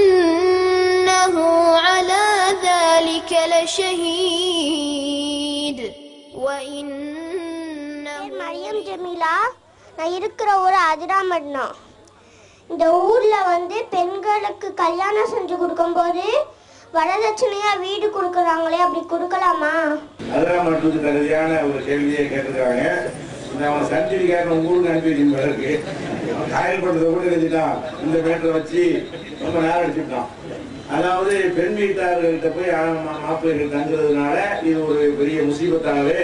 وإنه على ذلك لشهيد وإنه பேர் மரியம் ஜமீலா நான் இருக்கிற ஊர் அதிராமட்னா இந்த ஊர்ல வந்து பெண்களுக்கு கல்யாணம் செஞ்சு கொடுக்கும்போது வரதட்சணையா வீடு கொடுக்குறாங்களே அப்படி கொடுக்கலாமா அதெல்லாம் மட்டும் தகுதியான ஒரு கேள்வியை கேட்டிருக்காங்க இந்த அவன் சர்டிபிகேட் உங்க ஊருக்கு அனுப்பி பிறகு அவன் காயல் பண்றதை கூட எழுதிட்டான். இந்த மேட்டரை வச்சு ரொம்ப நேரம் அடிச்சுட்டான். அதாவது பெண் வீட்டார்கள்ட்ட போய் மாப்பிள்ளைகள் தங்குறதுனால இது ஒரு பெரிய முசீபத்தாகவே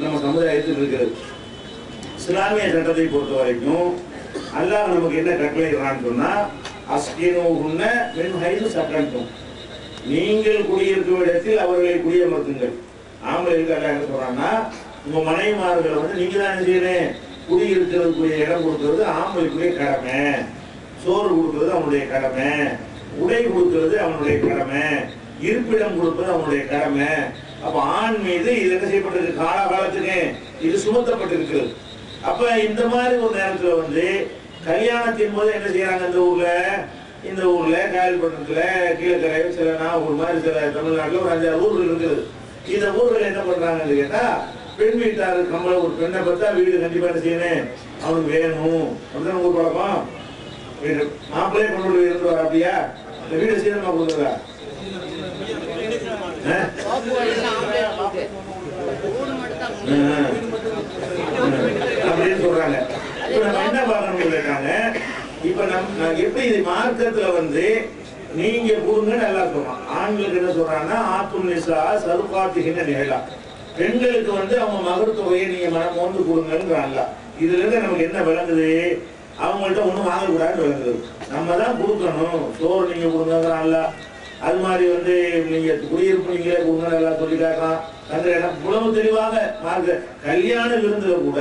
நம்ம சமுதாயத்தில் இருக்கிறது இஸ்லாமிய சட்டத்தை பொறுத்த வரைக்கும் அல்லாஹ் நமக்கு என்ன கட்டளைறான்னு சொன்னா அஸ்கினோகுன்ன பெண் ஹைது சட்டம் நீங்கள் குடியிருக்கும் இடத்தில் அவர்களை குடியமர்த்துங்கள். ஆம்பளை அல்லாஹ் என்ன சொல்றான்னா உங்க மனைவிமார்களை வந்து நீங்க தான் என்ன செய்யணும்? குடியிருக்கிறதுக்குரிய இடம் கொடுக்கறது ஆம்பளைக்குரிய கடமை. சோறு கொடுக்கறது அவனுடைய கடமை. உடை கொடுக்கறது அவனுடைய கடமை. இருப்பிடம் கொடுப்பது அவனுடைய கடமை. அப்ப ஆண் மீது இது என்ன செய்யப்பட்டிருக்கு? காலகாலத்துக்கு இது சுமத்தப்பட்டிருக்கிறது. அப்ப இந்த மாதிரி ஒரு நேரத்துல வந்து கல்யாணத்தின் போது என்ன செய்யறாங்க இந்த ஊர்ல? இந்த ஊர்ல காயல்பட்டினத்துல கீழக்கரை சில நாகூர் மாதிரி சில தமிழ்நாட்டுல ஒரு அஞ்சாறு ஊர்கள் இருக்குது. இந்த ஊர்கள் என்ன பண்றாங்கன்னு கேட்டா பெண் வீட்டார் கம்பள ஒரு பெண்ணை பார்த்தா வீடு கண்டிப்பா செய்யணும் அவனுக்கு வேணும். அப்படிதான் ஒரு பழக்கம். வீடு மாப்பிள்ளையே கொண்டு போய் இருந்து வர அப்படியா? இந்த வீடு சீரமா கொடுக்குறா அப்படின்னு சொல்றாங்க. இப்ப நம்ம என்ன பார்க்கணும் கேட்டாங்க. இப்ப நம்ம எப்படி இது மார்க்கத்துல வந்து நீங்க கொடுங்க நல்லா சொல்றோம் ஆண்களுக்கு என்ன சொல்றாங்கன்னா ஆத்தும் நிசா சருப்பாத்துகின்ற நிகழா. பெண்களுக்கு வந்து அவங்க மகர் தொகையை நீங்க மனம் மோந்து கொடுங்கன்றாங்க. இதுல இருந்து நமக்கு என்ன விளங்குது? அவங்கள்ட்ட ஒண்ணும் வாங்கக்கூடாதுன்னு விளங்குது. நம்ம தான் கொடுக்கணும். சோறு நீங்க கொடுங்கங்கிறான்ல அது மாதிரி வந்து நீங்க குடியிருப்பு நீங்களே கொடுங்க எல்லாம் சொல்லி கேட்கலாம். அந்த இடம் இவ்வளவு தெளிவாக மார்க்க கல்யாண விருந்துல கூட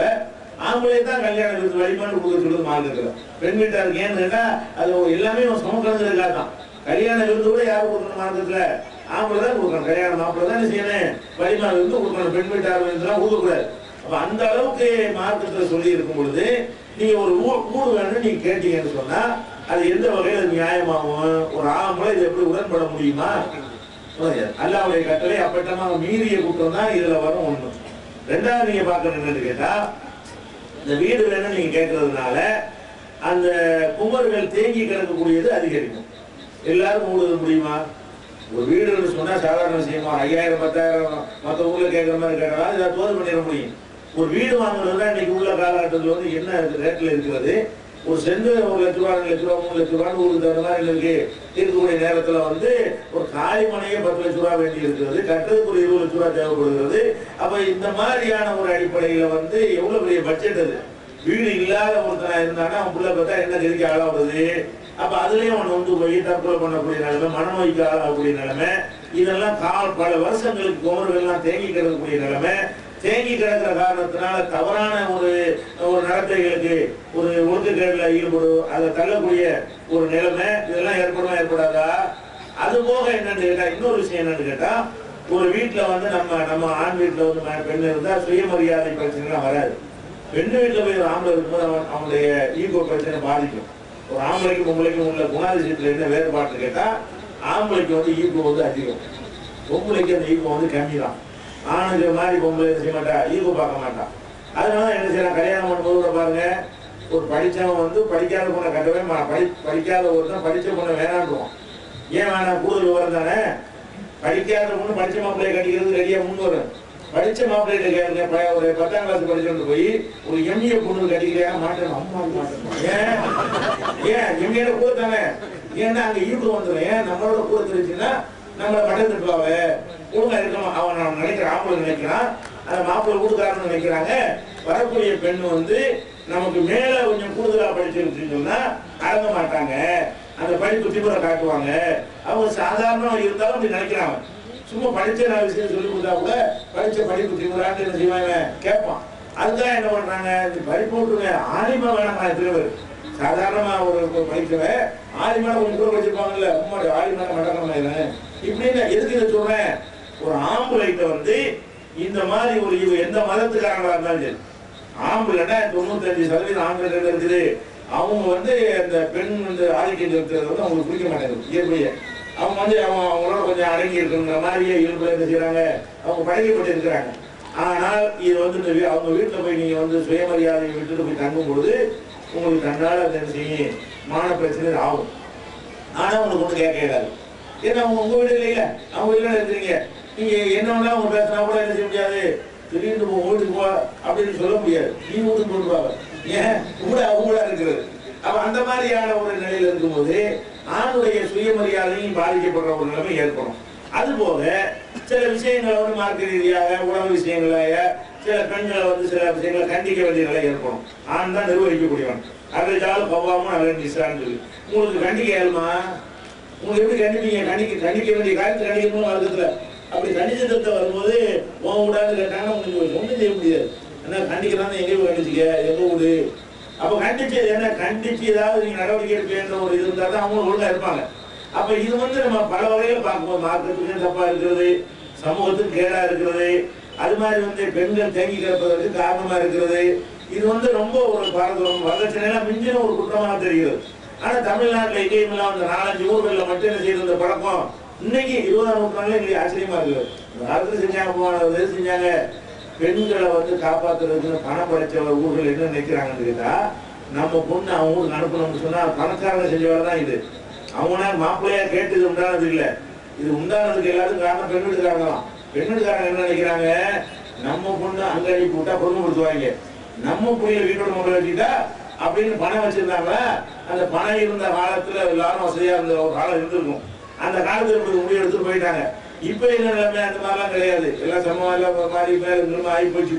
ஆம்பளை தான் கல்யாண விருந்து வழிபாடு கொடுக்க சொல்லுது மார்க்கத்துல பெண் வீட்டாருக்கு ஏன்னு கேட்டா அது எல்லாமே சமக்கிறதுக்காக தான் கல்யாண விருந்து கூட யாரும் கொடுக்கணும் மார்க்கத்துல? ஆம்பளை தான் கொடுக்கணும். கல்யாண மாப்பிள்ளை தான் செய்யணும். வழிமாறு விருந்து கொடுக்கணும். பெண் வீட்டார் விருந்துலாம் கொடுக்கக்கூடாது அப்ப அந்த அளவுக்கு மார்க்கத்துல சொல்லி இருக்கும் பொழுது நீங்க ஒரு ஊ- ஊடு வேணும்னு நீங்க கேட்டீங்கன்னு சொன்னா அது எந்த வகையில நியாயமாகும்? ஒரு ஆம்பளை இது எப்படி உடன்பட முடியுமா? அல்லாவுடைய கட்டளை அப்பட்டமாக மீறிய குற்றம் தான் இதுல வரும் ஒண்ணு. ரெண்டாவது நீங்க பார்க்கணும் என்னன்னு கேட்டா இந்த வீடு வேணும்னு நீங்க கேட்கறதுனால அந்த குமர்கள் தேங்கி கிடக்கக்கூடியது அதிகரிக்கும். எல்லாரும் மூடுவது முடியுமா? ஒரு வீடுன்னு சொன்னா சாதாரண விஷயமா? ஐயாயிரம் பத்தாயிரம் மத்த ஊர்ல கேட்கற மாதிரி கேட்டாலும் இதை தோது பண்ணிட முடியும். ஒரு வீடு வாங்கணும்னா இன்னைக்கு உள்ள காலகட்டத்தில் வந்து என்ன ரேட்ல இருக்கிறது? ஒரு சென்று ஒரு லட்ச ரூபா ரெண்டு லட்ச ரூபா மூணு லட்ச ரூபான்னு ஊருக்கு தகுந்த மாதிரி இருக்கக்கூடிய நேரத்துல வந்து ஒரு காலி மனையே பத்து லட்ச ரூபா வேண்டி இருக்கிறது கட்டுறதுக்கு ஒரு இருபது லட்ச ரூபா தேவைப்படுகிறது. அப்ப இந்த மாதிரியான ஒரு அடிப்படையில வந்து எவ்வளவு பெரிய பட்ஜெட் அது? வீடு இல்லாத ஒருத்தனா இருந்தானா அவன் பிள்ளை பார்த்தா என்ன கதிக்கு ஆளாவது? அப்ப அதுலயும் அவன் வந்து போய் தற்கொலை பண்ணக்கூடிய நிலைமை மனநோய்க்கு ஆளாகக்கூடிய நிலைமை இதெல்லாம் கால் பல வருஷங்களுக்கு குமர்கள்லாம் தேங்கி கிடக்கக்கூடிய நிலைமை. தேங்கி கிடக்கிற காரணத்தினால தவறான ஒரு ஒரு நடத்தைகளுக்கு ஒரு ஒழுக்கக்கேடுல ஈடுபடும் அதை தள்ளக்கூடிய ஒரு நிலைமை இதெல்லாம் ஏற்படுமா ஏற்படாதா? அது போக என்னன்னு கேட்டா இன்னொரு விஷயம் என்னன்னு கேட்டா ஒரு வீட்டுல வந்து நம்ம நம்ம ஆண் வீட்டுல வந்து பெண் இருந்தா சுயமரியாதை பிரச்சனைலாம் வராது. பெண் வீட்டுல போய் ஒரு ஆம்பளை இருக்கும்போது அவன் அவனுடைய ஈகோ பிரச்சனை பாதிக்கும். ஒரு ஆம்பளைக்கும் பொம்பளைக்கும் உள்ள குணாதிசயத்தில் என்ன வேறுபாடு கேட்டால் ஆம்பளைக்கு வந்து ஈர்ப்பு வந்து அதிகம். பொம்பளைக்கு அந்த ஈர்ப்பு வந்து கம்மி தான் ஆணுக்கு மாதிரி பொம்பளை என்ன செய்ய மாட்டா? ஈகோ பார்க்க மாட்டான் அதனால என்ன செய்யலாம்? கல்யாணம் பண்ணும்போது கூட பாருங்க ஒரு படிச்சவன் வந்து படிக்காத பொண்ணை கட்டவே மா படி படிக்காத ஒருத்தன் படித்த பொண்ணை வேணாண்டுவான் ஏன் வேணாம்? கூடுதல் விவரம் தானே? படிக்காத பொண்ணு படித்த மாப்பிள்ளையை கட்டிக்கிறது ரெடியாக முன் வரும் படிச்ச மாப்பிள்ளை கேளுங்க ஒரு பத்தாம் கிளாஸ் படிச்சுட்டு போய் ஒரு எம்ஏ பொண்ணு கட்டிக்கிறா மாட்டேன். அம்மா மாட்டேன் ஏன்? ஏன்? எம்ஏல கூட தானே ஏன்னா அங்க ஈடு வந்துடும் ஏன் நம்மளோட கூட தெரிஞ்சுன்னா நம்மள மட்டம் தட்டுவாவே ஒழுங்கா இருக்கணும். அவன் நான் நினைக்கிறான். ஆம்பளை நினைக்கிறான். அந்த மாப்பிள்ளை வீட்டுக்காரன்னு நினைக்கிறாங்க. வரக்கூடிய பெண் வந்து நமக்கு மேல கொஞ்சம் கூடுதலா படிச்சிருச்சுன்னு சொன்னா அடங்க மாட்டாங்க. அந்த படிப்பு திமுறை காட்டுவாங்க. அவங்க சாதாரணமா இருந்தாலும் அப்படி நினைக்கிறாங்க. சும்மா படிச்ச நான் விஷயம் சொல்லி கொடுத்தா கூட படிச்ச படிப்பு திமுறான்னு என்ன செய்வாங்க? கேட்பான். அதுதான் என்ன பண்றாங்க? இந்த படிப்பு விட்டுருங்க ஆலிமா வேணாம் எத்தனை பேர்? சாதாரணமா ஒரு ஒரு படிக்கிறவன் ஆலிமான கொஞ்சம் தூரம் வச்சிருப்பாங்கல்ல உம்மாடி ஆலிமான மடக்கமா இப்படின்னு எதுக்கு இதை சொல்றேன்? ஒரு ஆம்புலைட்ட வந்து இந்த மாதிரி ஒரு இவ எந்த மதத்துக்காரங்களா இருந்தாலும் சரி. ஆம்புலன்னா தொண்ணூத்தஞ்சு சதவீதம் ஆண்கள் இருக்குது அவங்க வந்து அந்த பெண் வந்து ஆதிக்கம் செலுத்துறது வந்து அவங்களுக்கு பிடிக்க மாட்டேங்குது. இயற்கையை. அவங்க வந்து அவங்க அவங்களோட கொஞ்சம் அடங்கி இருக்குங்கிற மாதிரியே இயல்பில் என்ன செய்கிறாங்க அவங்க பழகிப்பட்டு இருக்கிறாங்க. ஆனால் இது வந்து அவங்க வீட்டில் போய் நீங்கள் வந்து சுயமரியாதையை விட்டுட்டு போய் தங்கும் பொழுது உங்களுக்கு தன்னால் அது என்ன செய்யும்? மான பிரச்சனை ஆகும். ஆனால் உங்களுக்கு ஒண்ணு கேட்க இயலாது. ஏன்னா அவங்க உங்கள் வீடு இல்லையில அவங்க வீட்டில் இருக்கிறீங்க நீங்கள் என்ன வேணா அவங்க பேசினா கூட என்ன செய்ய முடியாது? திடீர்னு உங்க வீட்டுக்கு போ அப்படின்னு சொல்ல முடியாது. நீ வீட்டுக்கு கொண்டு ஏன்? கூட அவங்களா இருக்கிறது. அப்ப அந்த மாதிரியான ஒரு நிலையில இருக்கும்போது ஆணுடைய சுயமரியாதையும் பாதிக்கப்படுற ஒரு நிலைமை ஏற்படும். அது போக சில விஷயங்களை வந்து மார்க்க ரீதியாக உணவு விஷயங்களாக சில பெண்களை வந்து சில விஷயங்களை கண்டிக்க வேண்டிய நிலை ஏற்படும். ஆண் தான் நிர்வகிக்கக்கூடியவன். அகழ்ச்சாலும் பவ்வாமும் அகழ் சொல்லி. உங்களுக்கு கண்டிக்க ஏழுமா உங்களுக்கு எப்படி கண்டிப்பீங்க? கண்டிக்க கண்டிக்க வேண்டிய காரியத்தை கண்டிக்கணும் வருதுல அப்படி கண்டிச்சத்தை வரும்போது உன் விடாது கேட்டாங்கன்னா உங்களுக்கு ஒன்றும் செய்ய முடியாது. ஏன்னா கண்டிக்கிறான்னு எங்க போய் கண்டிச்சிக்க எங்க விடு அப்ப கண்டிப்பு என்ன கண்டிப்பு ஏதாவது நீங்க நடவடிக்கை எடுப்பீன்ற ஒரு இது இருந்தா தான் அவங்க ஒழுங்கா இருப்பாங்க. அப்ப இது வந்து நம்ம பல வகையில பார்க்கும்போது மார்க்கத்துக்கு தப்பா இருக்கிறது சமூகத்துக்கு கேடா இருக்கிறது அது மாதிரி வந்து பெண்கள் தேங்கி கிடப்பதற்கு காரணமா இருக்கிறது. இது வந்து ரொம்ப ஒரு பாரதம் வரதட்சணையெல்லாம் மிஞ்சின ஒரு குற்றமாக தெரிகிறது. ஆனா தமிழ்நாட்டில் எங்கேயும் இல்லாம அந்த நாலஞ்சு ஊர்களில் மட்டும் என்ன செய்யறது இந்த பழக்கம். இன்னைக்கு இருபதாம் நூற்றாண்டுல எங்களுக்கு ஆச்சரியமா இருக்குது. இந்த காலத்துல செஞ்சாங்க போனது செஞ்சாங்க. பெண்களை வந்து காப்பாத்துறதுக்கு பணம் படைச்ச ஊர்கள் என்ன நினைக்கிறாங்கன்னு கேட்டா நம்ம பொண்ணு அவங்க ஊருக்கு அனுப்பணும்னு சொன்னா பணக்காரங்க செஞ்ச வேலை தான் இது. அவனா மாப்பிள்ளையா இது உண்டானது இல்லை. இது உண்டானதுக்கு எல்லாரும் காரணம் பெண் வீட்டுக்காரங்க பெண் வீட்டுக்காரங்க என்ன நினைக்கிறாங்க? நம்ம பொண்ணு அங்க அனுப்பி விட்டா பொண்ணு கொடுத்துவாங்க நம்ம பிள்ளைய வீட்டோட முறை வச்சுக்கிட்டா அப்படின்னு பணம் வச்சிருந்தாங்களா? அந்த பணம் இருந்த காலத்துல எல்லாரும் வசதியா இருந்த ஒரு காலம் இருந்திருக்கும். அந்த காலத்துல முடிவு எடுத்துட்டு போயிட்டாங்க. இப்ப என்ன நிலைமை அந்த மாதிரிலாம் கிடையாது. எல்லாம் சமமா எல்லாம் மாறி மேல நிலைமை ஆகி போச்சு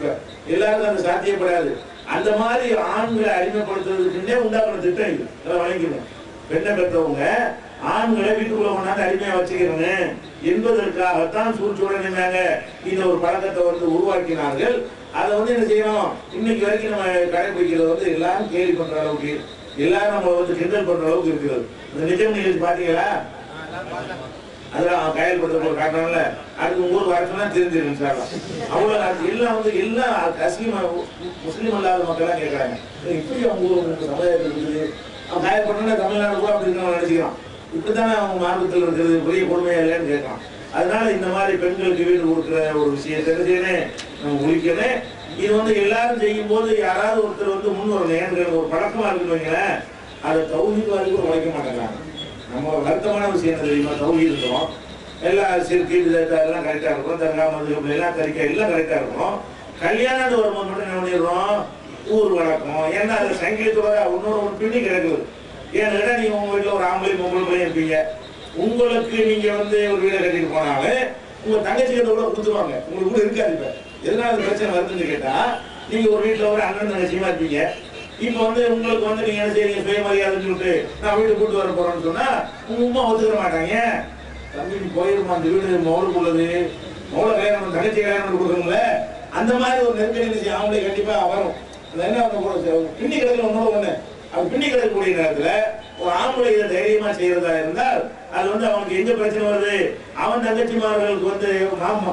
எல்லாருக்கும் அது சாத்தியப்படாது. அந்த மாதிரி ஆண்களை அடிமைப்படுத்துறதுக்குன்னே உண்டாக்குற திட்டம் இது. அதை வழங்கிக்கணும் பெண்ணை பெற்றவங்க ஆண்களை வீட்டுக்குள்ள கொண்டாந்து அடிமையா வச்சுக்கிறேன் என்பதற்காகத்தான் சூழ்ச்சியுடன் என்னங்க இந்த ஒரு பழக்கத்தை வந்து உருவாக்கினார்கள். அதை வந்து என்ன செய்யணும்? இன்னைக்கு வரைக்கும் நம்ம கடைபிடிக்கிறது வந்து எல்லாரும் கேலி பண்ற அளவுக்கு எல்லாரும் நம்ம வந்து கிண்டல் பண்ற அளவுக்கு இருக்கிறது. இந்த நிஜம் நிகழ்ச்சி பாத்தீங்களா அதெல்லாம் கையில் படுத்த காட்டுறாங்கல்ல அதுக்கு உங்க ஊர் வரச்சுன்னா தெரிஞ்சிருக்கும் சார். அவ்வளவு எல்லாம் வந்து எல்லாம் அஸ்லீம் முஸ்லீம் அல்லாத மக்கள்லாம் கேட்குறாங்க இப்படி அவங்க ஊர் உங்க சமுதாயத்தில் இருக்குது? அவன் காயல் பண்ணா தமிழ்நாடு கூட அப்படி இருக்கணும் இப்படி இப்படித்தானே அவங்க மார்க்கத்தில் இருக்கிறது? பெரிய கொடுமையா இல்லைன்னு கேட்கலாம் அதனால இந்த மாதிரி பெண்களுக்கு வீடு கொடுக்குற ஒரு விஷயம் தெரிஞ்சேனே நம்ம ஒழிக்கணும் இது வந்து எல்லாரும் செய்யும் போது யாராவது ஒருத்தர் வந்து முன் வரணும் ஏன்னு ஒரு பழக்கமா இருக்குன்னு வைங்களேன். அதை தௌஹீத் வரைக்கும் உழைக்க மாட்டேங்கிறாங்க. நம்ம ஒரு வருத்தமான விஷயம் என்ன தெரியுமா? தௌஹீத் இருக்கிறோம் எல்லா சிறுக்கு இது எல்லாம் கரெக்டாக இருக்கும் தங்காமது எல்லாம் கறிக்கா எல்லாம் கரெக்டாக இருக்கும் கல்யாணம் வரும்போது மட்டும் என்ன பண்ணிடுறோம்? ஊர் வழக்கம் ஏன்னா அது சங்கீதத்தோட இன்னொரு ஒரு பின்னி கிடக்குது. ஏன்னு கேட்டால் நீங்கள் உங்கள் வீட்டில் ஒரு ஆம்பளை பொம்பளை பையன் இருப்பீங்க. உங்களுக்கு நீங்கள் வந்து ஒரு வீடை கட்டிட்டு போனாலே உங்கள் தங்கச்சி கிட்ட கூட கொடுத்துருவாங்க. உங்களுக்கு கூட இருக்காது இப்போ. எதனால பிரச்சனை வருதுன்னு கேட்டால் நீங்கள் ஒரு வீட்டில் ஒரு அண்ணன் தங்கச்சியமாக இருப்பீங்க? இப்ப வந்து உங்களுக்கு வந்து நீங்க என்ன செய்றீங்க? சுயமரியாதைன்னு சொல்லிட்டு நான் வீட்டு கூட்டு வர போறேன்னு சொன்னா உங்க உமா ஒத்துக்க மாட்டாங்க. தம்பி போயிருமா? அந்த வீடு மோளுக்கு உள்ளது. மௌல கல்யாணம் தங்கச்சி கல்யாணம் கொடுக்கணும்ல. அந்த மாதிரி ஒரு நெருக்கடி நிச்சயம் ஆம்பளை கண்டிப்பா வரும். அது என்ன பண்ண கூட பின்னி கிடக்குல ஒன்னோட ஒண்ணு. அது பின்னி கிடக்கக்கூடிய நேரத்துல ஒரு ஆம்பளை இதை தைரியமா செய்யறதா இருந்தால் அது வந்து அவனுக்கு எங்க பிரச்சனை வருது? அவன் தங்கச்சிமார்களுக்கு வந்து மாமா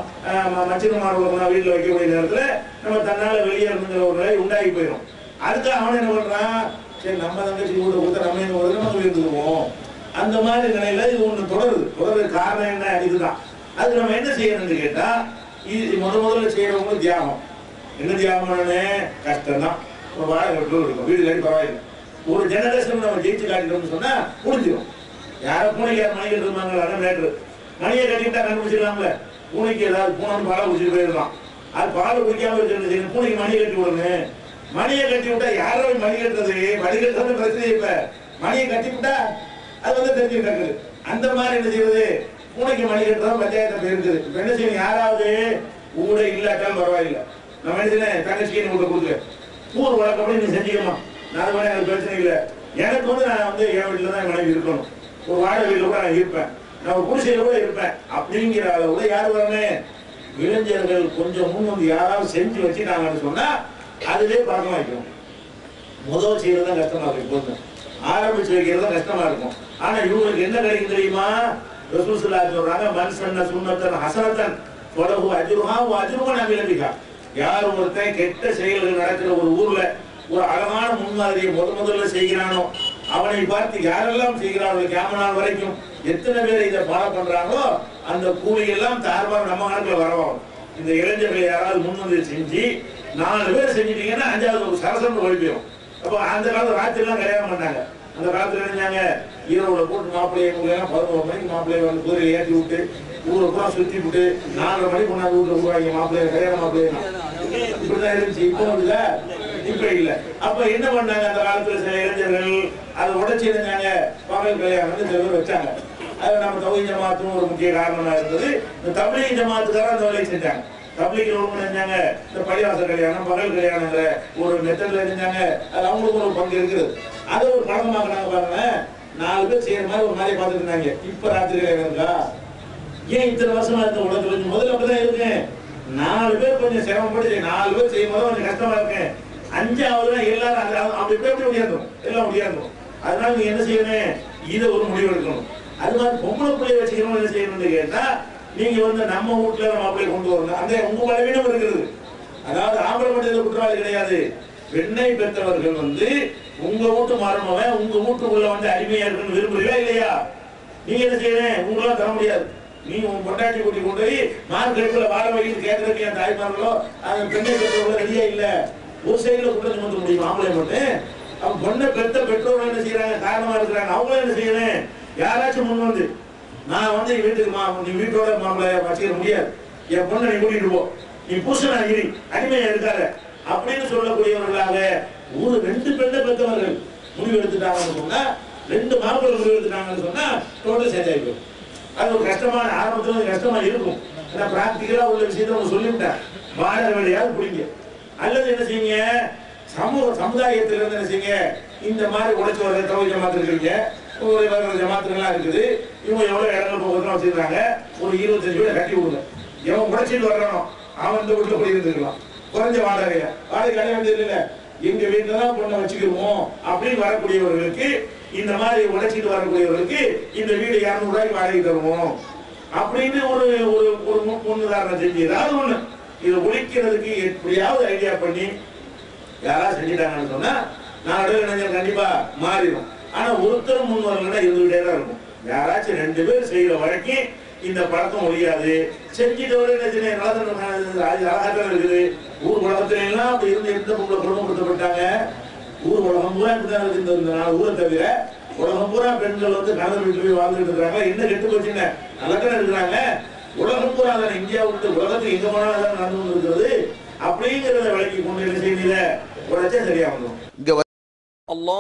மச்சினமார்களுக்கு வீட்டில் வீட்டுல வைக்கக்கூடிய நேரத்துல நம்ம தன்னால வெளியேறணுங்கிற ஒரு நிலை உண்டாகி போயிடும் அடுத்து அவன் என்ன பண்றான்? சரி நம்ம தங்கச்சி கூட கொடுத்த நம்ம என்ன வருது நம்ம அந்த மாதிரி நிலையில இது ஒண்ணு தொடருது. தொடர்றது காரணம் என்ன? இதுதான். அது நம்ம என்ன செய்யணும்னு கேட்டா இது முத முதல்ல செய்யறவங்க தியாகம். என்ன தியாகம்னு கஷ்டம் தான் ஒரு வாழை கட்டு இருக்கும். வீடு கட்டி பரவாயில்லை. ஒரு ஜெனரேஷன் நம்ம ஜெயிச்சு காட்டிட்டோம்னு சொன்னா முடிஞ்சிடும் யார பூனைக்கு யார் மணி கட்டுருந்தாங்களா அதான் மேட்ரு மணியை கட்டிட்டா கண்டுபிடிச்சிடலாம்ல. பூனைக்கு ஏதாவது பூனை பாலை குடிச்சிட்டு போயிடலாம். அது பாலை குடிக்காம இருக்கிறது பூனைக்கு மணி கட்டி விடணும் மணியை கட்டி விட்டா யாரோ மணி கட்டுறது மணி கட்டுறது பிரச்சனை இப்ப மணியை கட்டி விட்டா அது வந்து தெரிஞ்சு கிடக்குது அந்த மாதிரி என்ன செய்வது? பூனைக்கு மணி கட்டுறதா பஞ்சாயத்தை இருக்குது. இப்ப என்ன செய்யணும்? யாராவது ஊட இல்லாட்டாலும் பரவாயில்லை. நம்ம என்ன செய்யணும்? தங்கச்சிக்கு நீ உங்களை கொடுக்க ஊர் வழக்கப்படி நீ செஞ்சுக்கணும் நான் அது மாதிரி எனக்கு பிரச்சனை இல்லை. எனக்கு வந்து நான் வந்து என் வீட்டில் தான் மனைவி இருக்கணும். ஒரு வாடகை வீட்டில் கூட நான் இருப்பேன். நான் குடிசையில் கூட இருப்பேன். அப்படிங்கிற அளவுல யார் வரணும்? இளைஞர்கள் கொஞ்சம் முன் வந்து யாராவது செஞ்சு வச்சு சொன்னா அதுவே பழக்கம் வைக்கணும் முதல் செய்யறது தான் கஷ்டமா இருக்கும் பொண்ணு ஆரம்பிச்சு வைக்கிறது தான் கஷ்டமா இருக்கும். ஆனா இவங்களுக்கு என்ன கிடைக்கும் தெரியுமா? ரசூசுல்லா சொல்றாங்க மனுஷன் சுண்ணத்தன் ஹசனத்தன் தொடர்பு அஜ்ருஹா வ அஜ்ரு யார் ஒருத்தன் கெட்ட செயல்கள் நடக்கிற ஒரு ஊர்ல ஒரு அழகான முன்மாதிரியை முத முதல்ல செய்கிறானோ அவனை பார்த்து யாரெல்லாம் செய்கிறார்களோ கியாம நாள் வரைக்கும் எத்தனை பேர் இதை ஃபாலோ பண்றாங்களோ அந்த கூலி எல்லாம் தார்பாக நம்ம கணக்கில் வரவாகும் இந்த இளைஞர்கள் யாராவது முன்வந்து செஞ்சு நாலு பேர் செஞ்சிட்டீங்கன்னா அஞ்சாவது ஒரு சரசம் ஒழிப்பிடும் அப்போ அந்த காலத்துல ராத்திரிலாம் கல்யாணம் பண்ணாங்க அந்த காலத்துல நினைச்சாங்க ஈரோட போட்டு மாப்பிள்ளையை எல்லாம் பதினோரு மணிக்கு மாப்பிள்ளையை வந்து குதிரையை ஏற்றி விட்டு ஊரை பூரா சுத்தி விட்டு நாலரை மணிக்கு கொண்டாந்து வீட்டுல விடுவாங்க மாப்பிள்ளைய கல்யாணம் மாப்பிள்ளையா இப்படிதான் இருந்துச்சு. இப்போ இல்ல இப்ப இல்ல. அப்ப என்ன பண்ணாங்க அந்த காலத்துல சில இளைஞர்கள்? அதை உடச்சி இருந்தாங்க. பகல் கல்யாணம் வந்து சில பேர் வச்சாங்க. அது நம்ம தொகை ஜமாத்தும் ஒரு முக்கிய காரணமா இருந்தது. இந்த தமிழ் ஜமாத்துக்காரன் அந்த வேலையை செஞ்சாங்க. பப்ளிக் ஒன்று செஞ்சாங்க இந்த பள்ளிவாச கல்யாணம் பகல் கல்யாணங்கிற ஒரு மெத்தட்ல செஞ்சாங்க அது அவங்களுக்கு ஒரு பங்கு இருக்குது. அதை ஒரு பழக்கமாக்குனாங்க பாருங்க நாலு பேர் செய்யற மாதிரி ஒரு மாதிரி பார்த்துட்டு இருந்தாங்க. இப்ப ராத்திரி இருக்கா? ஏன் இத்தனை வருஷமா இருக்க? உலகத்துல முதல்ல அப்படிதான் இருக்கு நாலு பேர் கொஞ்சம் சிரமப்பட்டு நாலு பேர் செய்யும் போது கொஞ்சம் கஷ்டமா இருக்கு அஞ்சாவது எல்லாரும் அது- அப்படி எப்படி முடியாதும். எல்லாம் முடியாதும். அதனால நீங்க என்ன செய்யணும்? இதை ஒரு முடிவு எடுக்கணும். அது மாதிரி பொம்பளை பிள்ளைய வச்சுக்கணும் என்ன செய்யணும்னு கேட்டா நீங்க வந்து நம்ம வீட்டுல நம்ம அப்படியே கொண்டு வரணும். அந்த உங்க பலவீனம் இருக்குது அதாவது ஆம்பளை மட்டும் குற்றவாளி கிடையாது. பெண்ணை பெற்றவர்கள் வந்து உங்க வீட்டு மருமவன் உங்க வீட்டுக்குள்ள வந்து அடிமையா இருக்குன்னு விரும்புறீங்களா இல்லையா? நீங்க என்ன செய்யணும்? உங்களால தர முடியாது. நீ உன் பொண்டாட்டி கூட்டி கொண்டு போய் மார்க்கெட்டுல வாழ வகையில் கேட்கறதுக்கு என் தாய்மார்களோ அந்த பெண்ணை பெற்றவர்களோ ரெடியா இல்ல. ஒரு சைடுல குற்றம் சுமத்த முடியும். ஆம்பளை மட்டும். அவன் பொண்ணை பெற்ற பெற்றோர்கள் என்ன செய்யறாங்க? காரணமா இருக்கிறாங்க. அவங்களும் என்ன செய்யணும்? யாராச்சும் முன் வந்து நான் வந்து வீட்டுக்கு மா நீ வீட்டோட மாப்பிள்ளை வச்சுக்க முடியாது. என் பொண்ணை நீ கூட்டிட்டு போ. நீ பூசணா இரு. அடிமையை இருக்காத. அப்படின்னு சொல்லக்கூடியவர்களாக ஒரு ரெண்டு பெண்ணை பெற்றவர்கள் முடிவு எடுத்துட்டாங்கன்னு சொன்னா ரெண்டு மாப்பிள்ளை முடிவு எடுத்துட்டாங்கன்னு சொன்னா டோட்டல் சேஞ்ச் அது ஒரு கஷ்டமான ஆரம்பத்துல கஷ்டமா இருக்கும். ஏன்னா பிராக்டிக்கலா உள்ள விஷயத்தை அவங்க சொல்லிவிட்டேன் பாடல் வேலையாவது பிடிங்க. அல்லது என்ன செய்யுங்க சமூக சமுதாயத்திலிருந்து என்ன செய்யுங்க இந்த மாதிரி உழைச்சி வர தவறு ஜமாத்து ஒரு வர ஜமாத்துகள்லாம் இருக்குது. இவங்க எவ்வளவு இடங்கள் போகிறதுலாம் வச்சிருக்காங்க? ஒரு இருபத்தஞ்சு பேர் கட்டி விடுங்க எவன் உழைச்சிட்டு வர்றானோ அவன் இந்த வீட்டுல போய் இருந்துருக்கலாம். குறைஞ்ச வாடகைய வாடகை கல்யாணம் வேண்டியது இல்ல. எங்க வீட்டுல தான் பொண்ணை வச்சுக்கிருவோம் அப்படின்னு வரக்கூடியவர்களுக்கு இந்த மாதிரி உழைச்சிட்டு வரக்கூடியவர்களுக்கு இந்த வீடு இரநூறு ரூபாய்க்கு வாடகை தருவோம். அப்படின்னு ஒரு ஒரு ஒரு முன்னுதாரணம் செஞ்சு ஏதாவது ஒண்ணு. இதை ஒழிக்கிறதுக்கு எப்படியாவது ஐடியா பண்ணி யாராவது செஞ்சிட்டாங்கன்னு சொன்னா நான் இளைஞர் கண்டிப்பா மாறிடும். ஆனா ஒருத்தர் முன் வரலன்னா இருந்துகிட்டே தான் இருக்கும். யாராச்சும் ரெண்டு பேர் செய்யற வழக்கி இந்த பழக்கம் ஒழியாது செஞ்சுட்டவரு அழகாத்தான் இருக்குது. ஊர் உலகத்துல எல்லாம் அப்படி இருந்து எந்த பொம்பளை குடும்பப்படுத்தப்பட்டாங்க. ஊர் உலகம் பூரா இப்படிதான் இருக்குது இந்த ஊரை தவிர உலகம் பூரா பெண்கள் வந்து காதல் வீட்டு போய் வாழ்ந்துட்டு இருக்கிறாங்க என்ன கெட்டு போச்சுன்னு நல்லா இருக்கிறாங்க? உலகம் பூரா தானே இந்தியா விட்டு உலகத்துக்கு எங்க போனாலும் தான் நடந்து கொண்டிருக்கிறது. அப்படிங்கிறத விளக்கி கொண்டு என்ன செய்யல உழைச்சா சரியா வந்துடும் இங்க அல்லா